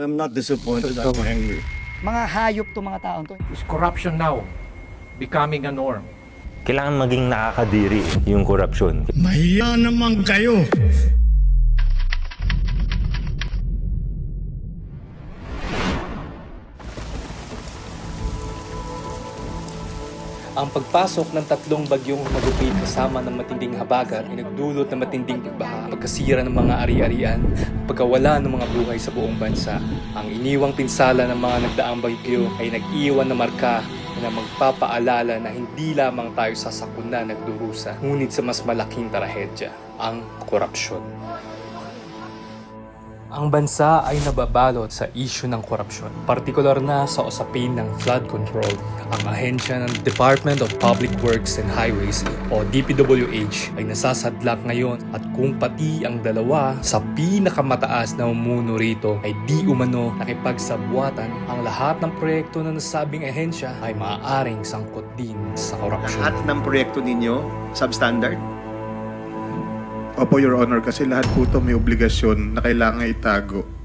I'm not disappointed. I'm angry. Mga hayop to mga taon to. Is corruption now becoming a norm? Kailangan maging nakakadiri yung korupsyon. Mahiya naman kayo. Ang pagpasok ng tatlong bagyong magupit kasama ng matinding habagat ay nagdulot ng matinding pagbaha, pagkasira ng mga ari-arian, pagkawala ng mga buhay sa buong bansa. Ang iniwang pinsala ng mga nagdaang bagyo ay nag-iwan na marka na magpapaalala na hindi lamang tayo sa sakuna nagdurusa, ngunit sa mas malaking trahedya, ang korupsyon. Ang bansa ay nababalot sa isyu ng korupsyon, partikular na sa usapin ng flood control. Ang ahensya ng Department of Public Works and Highways o DPWH ay nasasadlak ngayon at kung pati ang dalawa sa pinakamataas na umuno rito ay di umano nakipagsabuatan, ang lahat ng proyekto ng nasabing ahensya ay maaaring sangkot din sa korupsyon. Lahat ng proyekto ninyo, substandard? Opo, Your Honor, kasi lahat po ito may obligasyon na kailangan itago.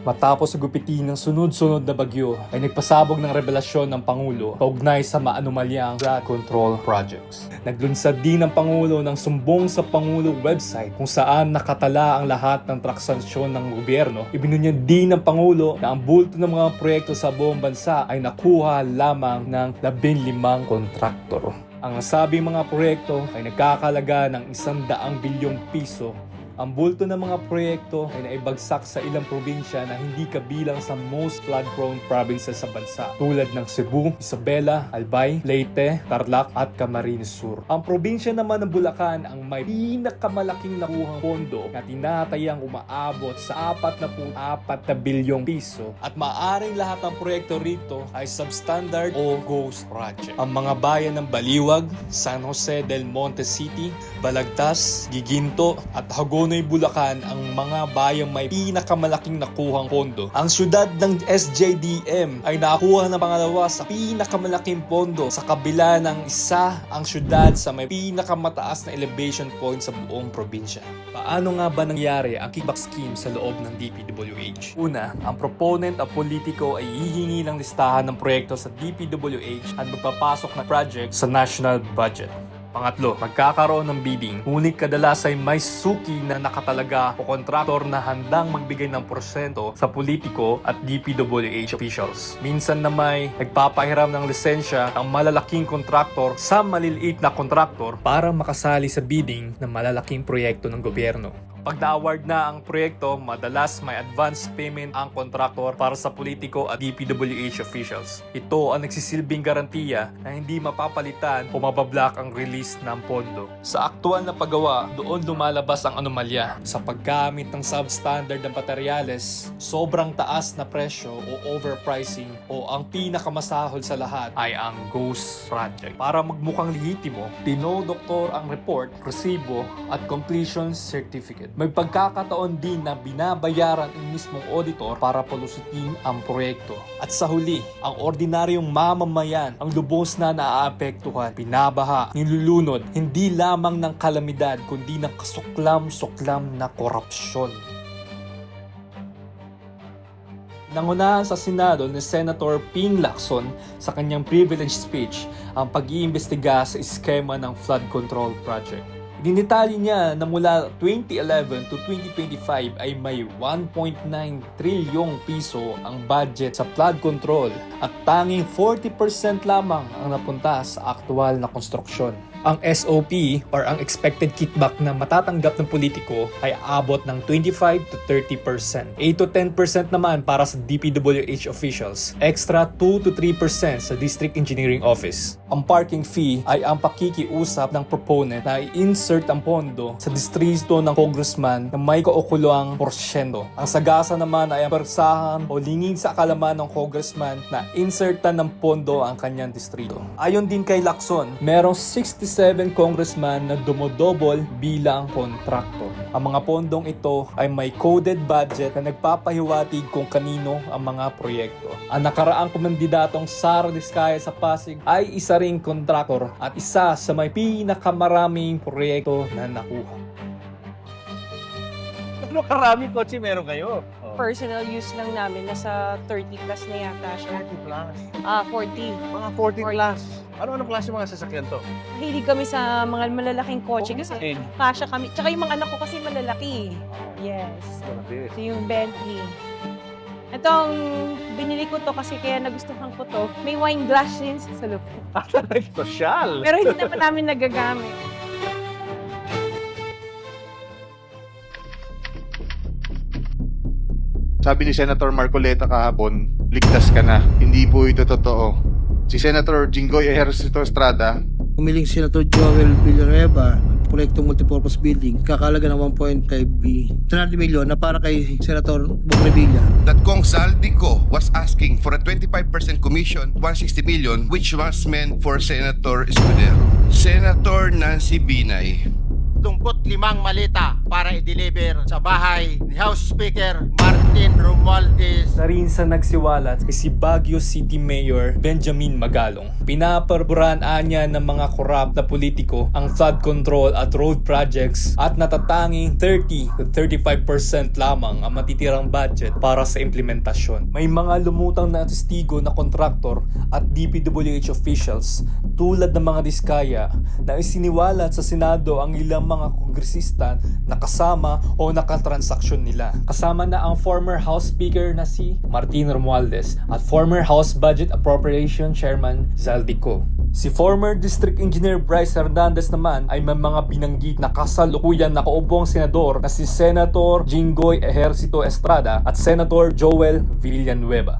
Matapos gupitin ng sunod-sunod na bagyo ay nagpasabog ng revelasyon ng Pangulo kaugnay sa maanumalyang flood control projects. Naglunsad din ng Pangulo ng sumbong sa Pangulo website kung saan nakatala ang lahat ng transaksyon ng gobyerno. Ibinunyad din ng Pangulo na ang bulto ng mga proyekto sa buong bansa ay nakuha lamang ng 15 kontraktor. Ang nasabing mga proyekto ay nagkakalaga ng 100 bilyong piso ang bulto ng mga proyekto ay naibagsak sa ilang probinsya na hindi kabilang sa most flood-prone provinces sa bansa tulad ng Cebu, Isabela, Albay, Leyte, Tarlac at Camarines Sur. Ang probinsya naman ng Bulacan ang may pinakamalaking nakuhang pondo na tinatayang umaabot sa 44 na bilyong piso at maaring lahat ng proyekto rito ay substandard o ghost project. Ang mga bayan ng Baliwag, San Jose del Monte City, Balagtas, Giginto at Hagonoy, Bulacan ang mga bayang may pinakamalaking nakuhang pondo. Ang syudad ng SJDM ay nakuha ng pangalawa sa pinakamalaking pondo sa kabila ng isa ang syudad sa may pinakamataas na elevation point sa buong probinsya. Paano nga ba nangyari ang kickback scheme sa loob ng DPWH? Una, ang proponent at politiko ay hihingi ng listahan ng proyekto sa DPWH at magpapasok na project sa national budget. Pangatlo, magkakaroon ng bidding. Ngunit kadalas ay may suki na nakatalaga o kontraktor na handang magbigay ng porsyento sa politiko at DPWH officials. Minsan na may nagpapahiram ng lisensya ang malalaking kontraktor sa maliliit na kontraktor para makasali sa bidding ng malalaking proyekto ng gobyerno. Pag na-award na ang proyekto, madalas may advance payment ang kontraktor para sa politiko at DPWH officials. Ito ang nagsisilbing garantiya na hindi mapapalitan o mabablock ang release ng pondo. Sa aktual na paggawa, doon lumalabas ang anomalya. Sa paggamit ng substandard ng materyales, sobrang taas na presyo o overpricing o ang pinakamasahol sa lahat ay ang ghost project. Para magmukhang lehitimo, dinodoktor ang report, resibo at completion certificate. May pagkakataon din na binabayaran ang mismong auditor para palusutin ang proyekto. At sa huli, ang ordinaryong mamamayan ang lubos na naaapektuhan, binabaha, nilulunod, hindi lamang ng kalamidad kundi ng kasuklam-suklam na korupsyon. Nangunahan sa Senado ni Senator Ping Lacson sa kanyang privilege speech ang pag-iimbestiga sa eskema ng flood control project. Dinitali niya na mula 2011 to 2025 ay may 1.9 trilyong piso ang budget sa flood control at tanging 40% lamang ang napunta sa aktual na konstruksyon. Ang SOP or ang expected kickback na matatanggap ng politiko ay abot ng 25 to 30%. 8 to 10% naman para sa DPWH officials. Extra 2 to 3% sa District Engineering Office. Ang parking fee ay ang pakikiusap ng proponent na i-insert ang pondo sa distrito ng congressman na may kaukulong porsyento. Ang sagasa naman ay ang persahan o lingid sa akalaman ng congressman na insertan ng pondo ang kanyang distrito. Ayon din kay Lacson, merong 67 congressman na dumodobol bilang kontraktor. Ang mga pondong ito ay may coded budget na nagpapahiwatig kung kanino ang mga proyekto. Ang nakaraang komandidatong Sara Diskaya sa Pasig ay isa ring kontraktor at isa sa may pinakamaraming proyekto na nakuha. Ano karaming kotse meron kayo? Oh. personal use lang namin, nasa 30 plus na yata siya. 30 plus. Ah, 40. Mga 40 plus. Ano-ano klase mga sasakyan to? Mahilig kami sa mga malalaking kotse kasi Eh, kasya kami. Tsaka yung mga anak ko kasi malalaki. Yes. grabe. So yung Bentley. Itong binili ko to kasi kaya nagustuhan ko to. May wine glass din sa loob. Social. Pero hindi naman namin nagagamit. Sabi ni Senator Marcoleta kahapon, ligtas ka na. Hindi po ito totoo. Si Senator Jinggoy Ejercito Estrada, Umiling si Senator Joel Villanueva ng proyektong multipurpose building, kakalaga ng 1.5 B. 300 million na para kay Senator Bong Revilla. that Kong Saldico was asking for a 25% commission, 160 million, which was meant for Senator Escudero. Senator Nancy Binay, 25 malita para i-deliver sa bahay ni House Speaker Martin Romualdez Isa rin sa nagsiwalat ay si Baguio City Mayor Benjamin Magalong. Pinaparburan niya ng mga korap na politiko ang flood control at road projects at natatanging 30 to 35% lamang ang matitirang budget para sa implementasyon. May mga lumutang na testigo na kontraktor at DPWH officials tulad ng mga diskaya na isiniwalat sa Senado ang ilang mga kongresista na kasama o nakatransaksyon nila. Kasama na ang former House Speaker na si Martin Romualdez at former House Budget Appropriation Chairman Zaldico. Si former District Engineer Bryce Hernandez naman ay may mga binanggit na kasalukuyan nakaupong senador na si Senator Jinggoy Ejercito Estrada at Senator Joel Villanueva.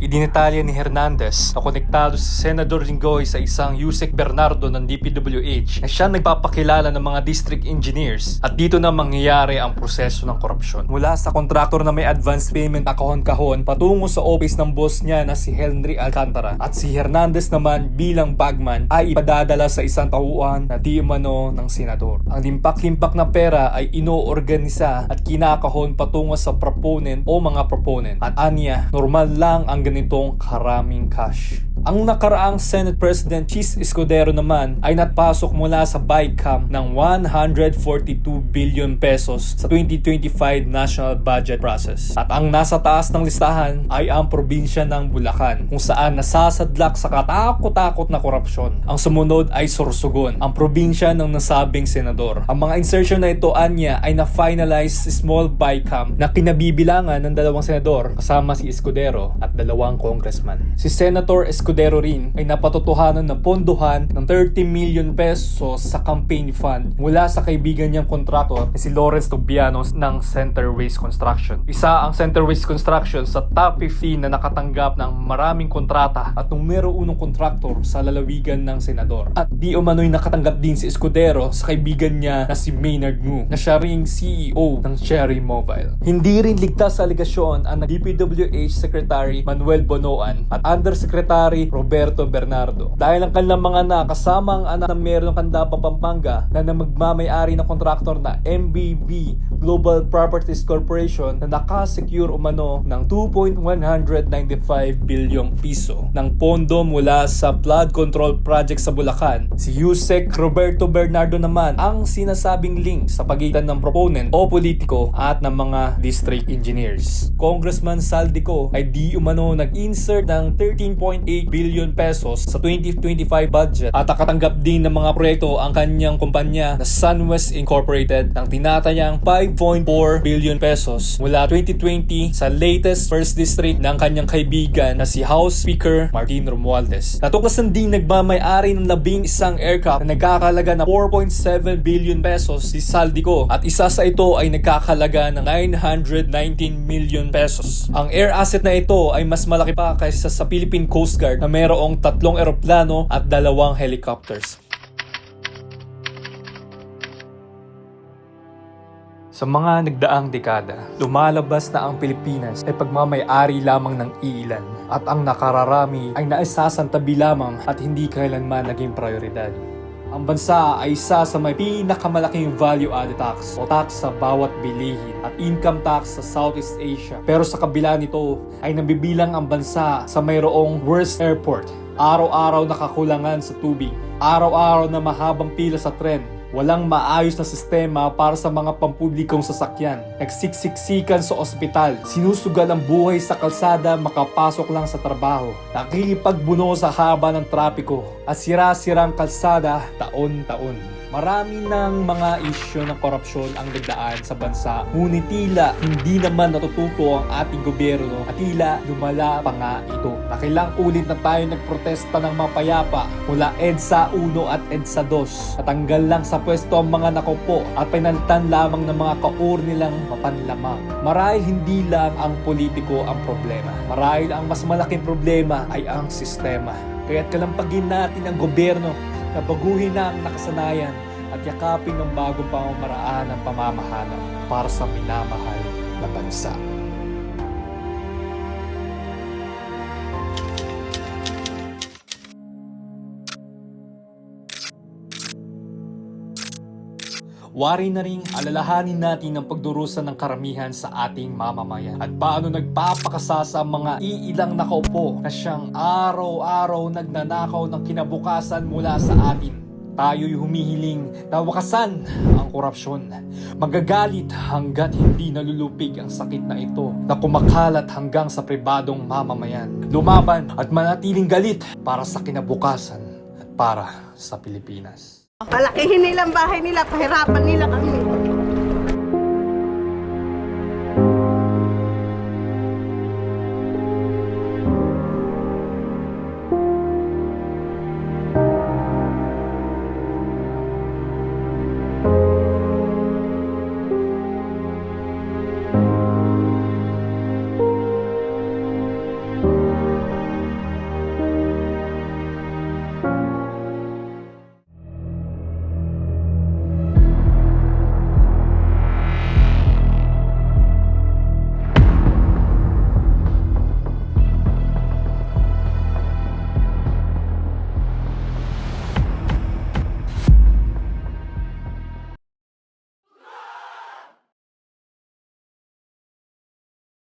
Idinetalya ni Hernandez na konektado si Senador Jinggoy sa isang Yusek Bernardo ng DPWH na siya nagpapakilala ng mga district engineers at dito na mangyayari ang proseso ng korupsyon. Mula sa kontraktor na may advance payment na kahon-kahon patungo sa office ng boss niya na si Henry Alcantara at si Hernandez naman bilang bagman ay ipadadala sa isang tauhan na di umano ng senador. Ang limpak-limpak na pera ay inoorganisa at kinakahon patungo sa proponent o mga proponent at anya normal lang ang ganitong karaming cash. Ang nakaraang Senate President Chis Escudero naman ay napasok mula sa BICAM ng 142 billion pesos sa 2025 national budget process. At ang nasa taas ng listahan ay ang probinsya ng Bulacan kung saan nasasadlak sa katakot-takot na korupsyon. Ang sumunod ay Sorsogon, ang probinsya ng nasabing senador. Ang mga insertion na ito anya ay na-finalize small BICAM na kinabibilangan ng dalawang senador kasama si Escudero at dalawang congressman. Si Senator Escudero rin ay napatotohanan na pondohan ng 30 million pesos sa campaign fund mula sa kaibigan niyang kontraktor na si Lawrence Tobiano ng Center Waste Construction. Isa ang Center Waste Construction sa top 15 na nakatanggap ng maraming kontrata at numero unong kontraktor sa lalawigan ng senador. At di umano'y nakatanggap din si Escudero sa kaibigan niya na si Maynard Ngu na siya ring CEO ng Cherry Mobile. Hindi rin ligtas sa aligasyon ang DPWH Secretary Manuel Bonoan at Undersecretary Roberto Bernardo. Dahil ang kanilang mga anak kasama ang anak ng Mayor ng Candaba, Pampanga na na magmamayari ng kontraktor na MBB Global Properties Corporation na nakasecure umano ng 2.195 bilyong piso ng pondo mula sa flood control project sa Bulacan. Si Yusek Roberto Bernardo naman ang sinasabing link sa pagitan ng proponent o politiko at ng mga district engineers. Congressman Saldico ay di umano nag-insert ng 13.8 billion pesos sa 2025 budget at nakatanggap din ng mga proyekto ang kanyang kumpanya na SunWest Incorporated ng tinatayang 5.4 billion pesos mula 2020 sa latest first district ng kanyang kaibigan na si House Speaker Martin Romualdez. Natuklasan din nagmamayari ng labing isang aircraft na nagkakalaga ng 4.7 billion pesos si Saldico at isa sa ito ay nagkakalaga ng 919 million pesos. Ang air asset na ito ay mas malaki pa kaysa sa Philippine Coast Guard na mayroong tatlong eroplano at dalawang helicopters. Sa mga nagdaang dekada, lumalabas na ang Pilipinas ay pagmamayari lamang ng iilan at ang nakararami ay naisasantabi lamang at hindi kailanman naging prioridad. Ang bansa ay isa sa may pinakamalaking value-added tax o tax sa bawat bilihin at income tax sa Southeast Asia. Pero sa kabila nito ay nabibilang ang bansa sa mayroong worst airport. Araw-araw nakakulangan sa tubig. Araw-araw na mahabang pila sa tren. Walang maayos na sistema para sa mga pampublikong sasakyan. Nagsiksiksikan sa ospital. Sinusugal ang buhay sa kalsada makapasok lang sa trabaho. Nakikipagbuno sa haba ng trapiko. At sira-sirang kalsada taon-taon. Marami ng mga isyo ng korupsyon ang nagdaan sa bansa. Ngunit tila hindi naman natututo ang ating gobyerno at tila lumala pa nga ito. Nakilang ulit na tayo nagprotesta ng mapayapa mula EDSA 1 at EDSA 2. Natanggal lang sa pwesto ang mga nakopo at pinalitan lamang ng mga kaur nilang mapanlamang. Marahil hindi lang ang politiko ang problema. Marahil ang mas malaking problema ay ang sistema. Kaya't kalampagin natin ang gobyerno na baguhin na ang nakasanayan at yakapin ng bagong pamamaraan ng pamamahala para sa minamahal na bansa. Wari na ring alalahanin natin ang pagdurusa ng karamihan sa ating mamamayan at paano nagpapakasasa ang mga iilang nakaupo na siyang araw-araw nagnanakaw ng kinabukasan mula sa atin. Tayo'y humihiling na wakasan ang korupsyon. Magagalit hanggat hindi nalulupig ang sakit na ito na kumakalat hanggang sa pribadong mamamayan. Lumaban at manatiling galit para sa kinabukasan at para sa Pilipinas. Palakihin nilang bahay nila, pahirapan nila kami.